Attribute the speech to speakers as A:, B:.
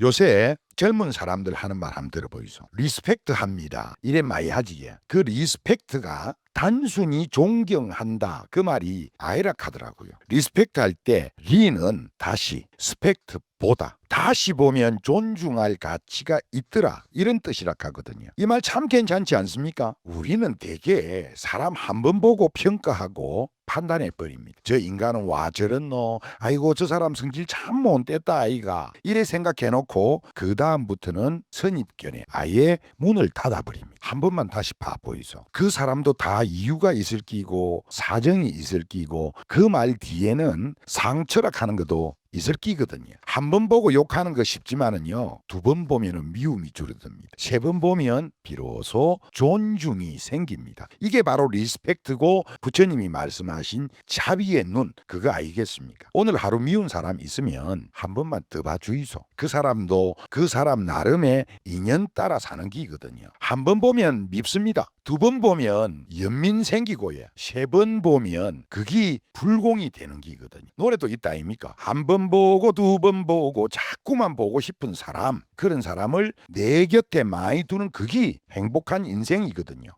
A: 요새 젊은 사람들 하는 말 한번 들어보이소. 리스펙트 합니다. 이래 많이 하지. 예. 그 리스펙트가 단순히 존경한다. 그 말이 아니라 하더라고요. 리스펙트 할 때 리는 다시 스펙트 보다. 다시 보면 존중할 가치가 있더라. 이런 뜻이라 하거든요. 이 말 참 괜찮지 않습니까? 우리는 대개 사람 한 번 보고 평가하고 판단해 버립니다. 저 인간은 와너 아이고 저 사람 성질 참 못됐다 아이가 이래 생각해 놓고 그 다음부터는 선입견에 아예 문을 닫아 버립니다. 한 번만 다시 봐 보이소. 그 사람도 다 이유가 있을 끼고 사정이 있을 끼고 그 말 뒤에는 상처락 하는 것도 있을 끼거든요. 한 번 보고 욕하는 거 쉽지만은요. 두 번 보면은 미움이 줄어듭니다. 세 번 보면 비로소 존중이 생깁니다. 이게 바로 리스펙트고 부처님이 말씀하신 자비의 눈 그거 아니겠습니까? 오늘 하루 미운 사람 있으면 한 번만 떠봐 주이소. 그 사람도 그 사람 나름의 인연 따라 사는 기거든요. 한 번 보면 밉습니다. 두 번 보면 연민 생기고요. 세 번 보면 그게 불공이 되는 기거든요. 노래도 있다 아닙니까? 한 번 보고 두 번 보고 자꾸만 보고 싶은 사람 그런 사람을 내 곁에 많이 두는 그게 행복한 인생이거든요.